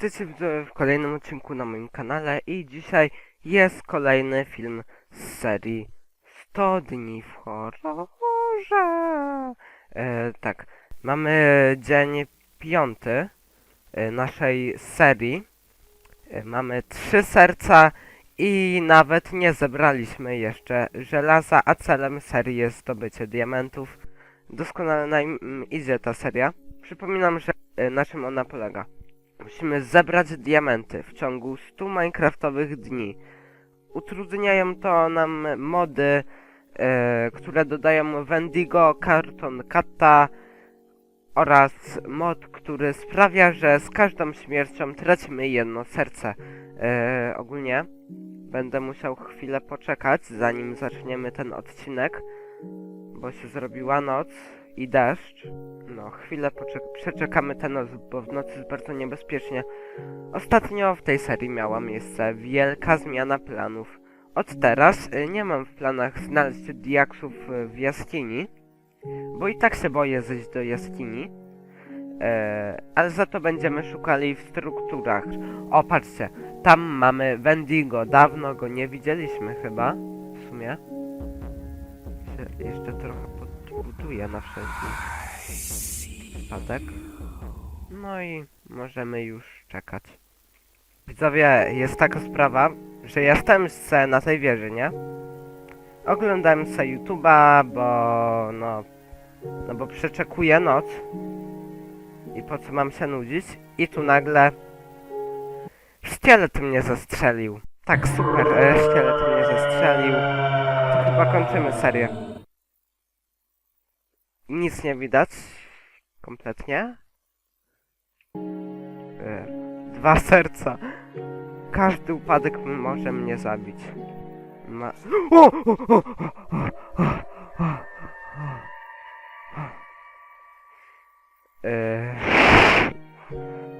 W, w kolejnym odcinku na moim kanale i dzisiaj jest kolejny film z serii 100 dni w horrorze. E, tak, mamy dzień piąty e, naszej serii. E, mamy trzy serca i nawet nie zebraliśmy jeszcze żelaza, a celem serii jest zdobycie diamentów. Doskonale nam idzie ta seria. Przypominam, że e, na czym ona polega. Musimy zebrać diamenty w ciągu 100 minecraftowych dni. Utrudniają to nam mody, e, które dodają Wendigo, Carton Kata oraz mod, który sprawia, że z każdą śmiercią tracimy jedno serce. E, ogólnie będę musiał chwilę poczekać, zanim zaczniemy ten odcinek, bo się zrobiła noc i deszcz. No, chwilę przeczekamy tę noc, bo w nocy jest bardzo niebezpiecznie. Ostatnio w tej serii miała miejsce wielka zmiana planów. Od teraz y, nie mam w planach znaleźć diaksów y, w jaskini, bo i tak się boję zejść do jaskini. E, ale za to będziemy szukali w strukturach. O, patrzcie, tam mamy Wendigo. Dawno go nie widzieliśmy chyba, w sumie. Jeszcze trochę podbuduję na wszelki wypadek. No i możemy już czekać. Widzowie, jest taka sprawa, że ja stałem se na tej wieży, nie? Oglądałem se YouTube'a, bo no... No bo przeczekuję noc. I po co mam się nudzić? I tu nagle... Szkielet mnie zastrzelił. Tak, super, e, szkielet mnie zastrzelił. To chyba kończymy serię. Nic nie widać. Kompletnie. E, Dwa serca. Każdy upadek może mnie zabić. Ma... E,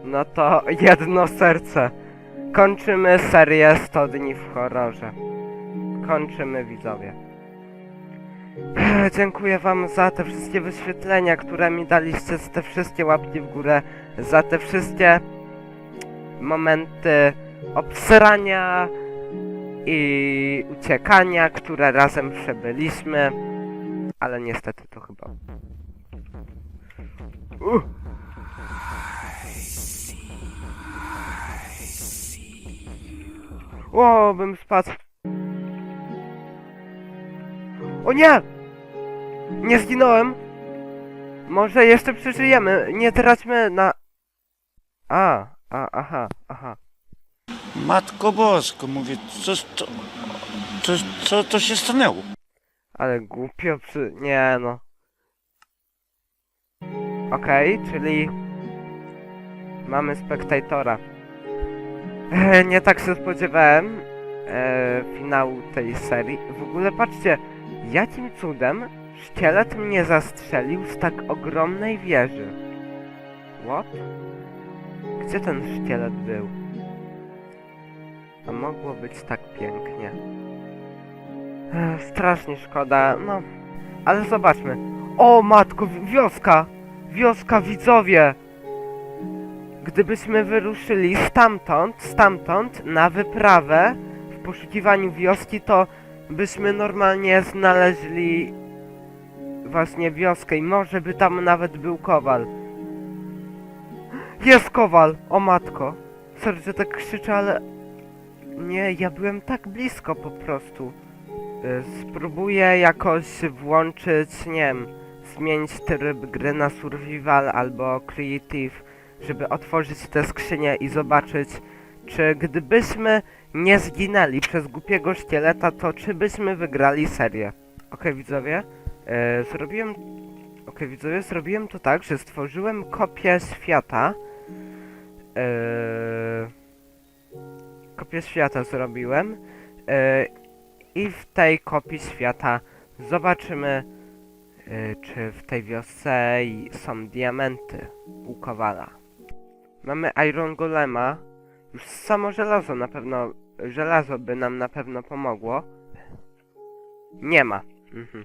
No to jedno serce. Kończymy serię 100 dni w horrorze. Kończymy widzowie. Dziękuję wam za te wszystkie wyświetlenia, które mi daliście, za te wszystkie łapki w górę, za te wszystkie momenty obsrania i uciekania, które razem przebyliśmy. Ale niestety to chyba... Uh. O, bym spadł. O nie! Nie zginąłem! Może jeszcze przeżyjemy. Nie traćmy na... A, a, aha, aha. Matko Bosko, mówię, co, co, co, co to się stanęło? Ale głupio przy... Nie no. Okej, czyli... Mamy spektatora. E, nie tak się spodziewałem e, finału tej serii. W ogóle patrzcie, jakim cudem szkielet mnie zastrzelił z tak ogromnej wieży. What? Gdzie ten szkielet był? A mogło być tak pięknie. Strasznie szkoda, no. Ale zobaczmy. O matko, wi- wioska! Wioska widzowie! Gdybyśmy wyruszyli stamtąd, stamtąd na wyprawę w poszukiwaniu wioski, to byśmy normalnie znaleźli właśnie wioskę i może by tam nawet był kowal. Jest kowal! O matko! Sorry, że tak krzyczę, ale... Nie, ja byłem tak blisko po prostu. Y, Spróbuję jakoś włączyć, nie wiem, zmienić tryb gry na survival albo creative, żeby otworzyć tę skrzynię i zobaczyć, czy gdybyśmy nie zginęli przez głupiego szkieleta, to czy byśmy wygrali serię. Okej, widzowie, y, zrobiłem... Okej, widzowie, zrobiłem to tak, że stworzyłem kopię świata. Yy... Kopię świata zrobiłem. Yy, i w tej kopii świata zobaczymy, y, czy w tej wiosce są diamenty u Kowala. Mamy Iron Golema. Już samo żelazo na pewno, żelazo by nam na pewno pomogło. Nie ma. Mhm.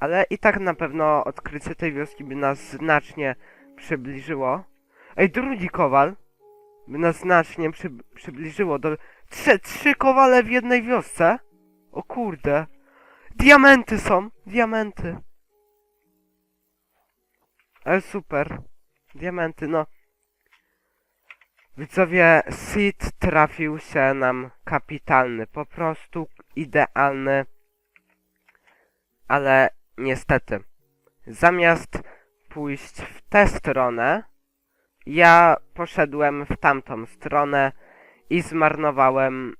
Ale i tak na pewno odkrycie tej wioski by nas znacznie przybliżyło. Ej, drugi Kowal! by nas znacznie przy, przybliżyło do... Trzy, trzy kowale w jednej wiosce? O kurde. Diamenty są! Diamenty. Ale super. Diamenty, no. Widzowie, Seed trafił się nam kapitalny. Po prostu idealny. Ale niestety, zamiast pójść w tę stronę, ja poszedłem w tamtą stronę i zmarnowałem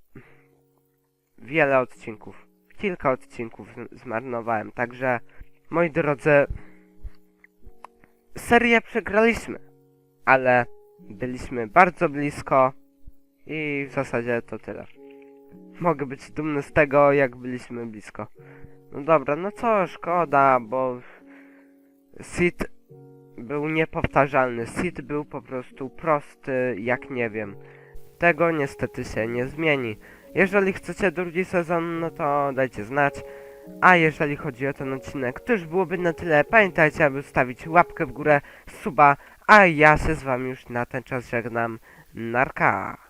wiele odcinków. Kilka odcinków zmarnowałem, także moi drodzy, serię przegraliśmy, ale byliśmy bardzo blisko i w zasadzie to tyle. Mogę być dumny z tego, jak byliśmy blisko. No dobra, no co, szkoda, bo Sid był niepowtarzalny. Sid był po prostu prosty, jak nie wiem. Tego niestety się nie zmieni. Jeżeli chcecie drugi sezon, no to dajcie znać. A jeżeli chodzi o ten odcinek, to już byłoby na tyle. Pamiętajcie, aby stawić łapkę w górę, suba, a ja się z wami już na ten czas żegnam. Narka.